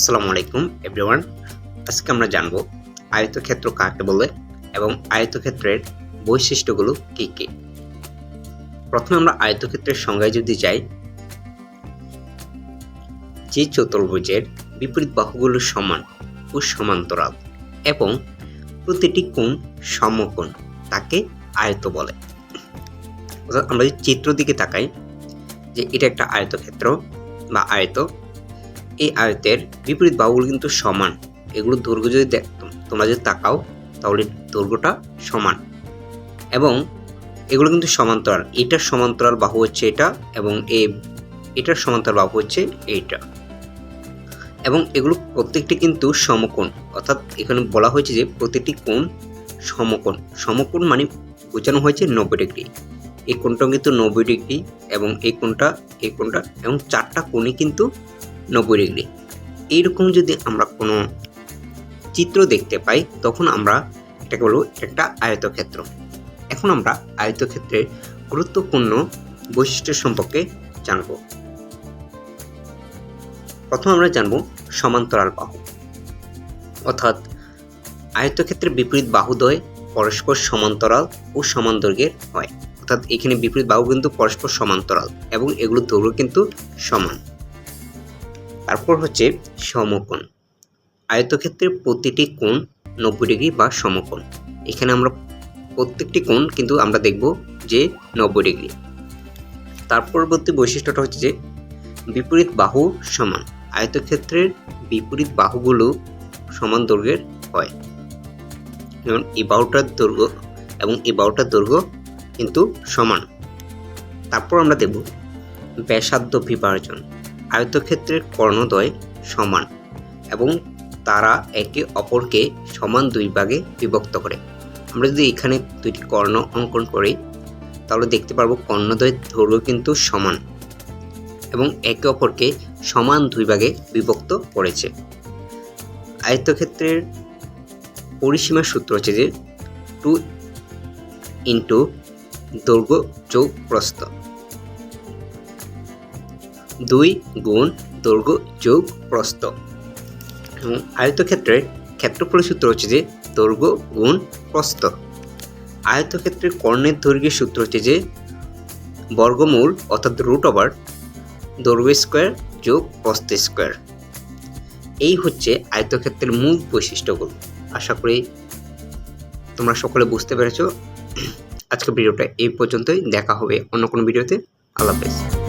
আসসালামু আলাইকুম এভরিওয়ান আজকে আমরা জানব আয়তক্ষেত্র কাকে বলে এবং আয়তক্ষেত্রের বৈশিষ্ট্যগুলো কী কী? প্রথমে আমরা আয়তক্ষেত্রের সংজ্ঞায় যদি যাই, যে চতুর্ভুজের বিপরীত বাহুগুলো সমান ও সমান্তরাল এবং প্রতিটি কোণ সমকোণ তাকে আয়ত বলে। অর্থাৎ আমরা যদি চিত্র দিকে তাকাই, যে এটা একটা আয়তক্ষেত্র বা আয়ত এই আয়তের বিপরীত বাহুগুলো কিন্তু সমান। এগুলো দৈর্ঘ্য যদি দেখ, তোমরা যদি তাকাও, তাহলে দৈর্ঘ্যটা সমান। এবং এগুলো কিন্তু সমান্তরাল। এটার সমান্তরাল বাহু হচ্ছে এটা এবং এ, এটার সমান্তরাল বাহু হচ্ছে এইটা। এবং এগুলো প্রত্যেকটি কিন্তু সমকোণ। অর্থাৎ এখানে বলা হয়েছে যে প্রতিটি কোণ সমকোণ। সমকোণ মানে বোঝানো হয়েছে নব্বই ডিগ্রি। এই কোণটাও কিন্তু নব্বই ডিগ্রি এবং এই কোণটা এই কোণটা এবং চারটা কোণই কিন্তু নব্বই ডিগ্রি। এইরকম যদি আমরা কোনো চিত্র দেখতে পাই, তখন আমরা এটাকে বলব একটা আয়তক্ষেত্র। এখন আমরা আয়তক্ষেত্রের গুরুত্বপূর্ণ বৈশিষ্ট্য সম্পর্কে জানব। প্রথম আমরা জানব সমান্তরাল বাহু। অর্থাৎ আয়তক্ষেত্রের বিপরীত বাহুদ্বয় পরস্পর সমান্তরাল ও সমান দৈর্ঘ্যের হয়। অর্থাৎ এখানে বিপরীত বাহু কিন্তু পরস্পর সমান্তরাল এবং এগুলোর দৈর্ঘ্য কিন্তু সমান। তারপর হচ্ছে সমকোণ। আয়তক্ষেত্রের প্রতিটি কোণ নব্বই ডিগ্রি বা সমকোণ। এখানে আমরা প্রত্যেকটি কোণ কিন্তু আমরা দেখব যে নব্বই ডিগ্রি। তার পরবর্তী বৈশিষ্ট্যটা হচ্ছে যে বিপরীত বাহু সমান। আয়তক্ষেত্রের বিপরীত বাহুগুলো সমান দৈর্ঘ্যের হয়। যেমন এই বাহুটার দৈর্ঘ্য এবং এই বাহুটার দৈর্ঘ্য কিন্তু সমান। তারপর আমরা দেখব ব্যাসার্ধ বিভাজন। আয়তক্ষেত্রের কর্ণদ্বয় সমান এবং তারা একে অপরকে সমান দুই ভাগে বিভক্ত করে। আমরা যদি এখানে দুইটি কর্ণ অঙ্কন করি, তাহলে দেখতে পারব কর্ণদ্বয়ের দৈর্ঘ্য কিন্তু সমান এবং একে অপরকে সমান দুই ভাগে বিভক্ত করেছে। আয়তক্ষেত্রের পরিসীমার সূত্র হচ্ছে যে টু ইন্টু দৈর্ঘ্য যোগ প্রস্থ দুই গুণ দৈর্ঘ্য যোগ প্রস্থ। এবং আয়তক্ষেত্রের ক্ষেত্রফলের সূত্র হচ্ছে যে দৈর্ঘ্য গুণ প্রস্থ। আয়তক্ষেত্রের কর্ণের দৈর্ঘ্যের সূত্র হচ্ছে যে বর্গমূল অর্থাৎ রুট ওভার দৈর্ঘ্য স্কোয়ার যোগ প্রস্থ স্কোয়ার এই হচ্ছে আয়তক্ষেত্রের মূল বৈশিষ্ট্যগুলো। আশা করি তোমরা সকলে বুঝতে পেরেছ। আজকের ভিডিওটা এই পর্যন্তই। দেখা হবে অন্য কোনো ভিডিওতে। আল্লাহ হাফেজ।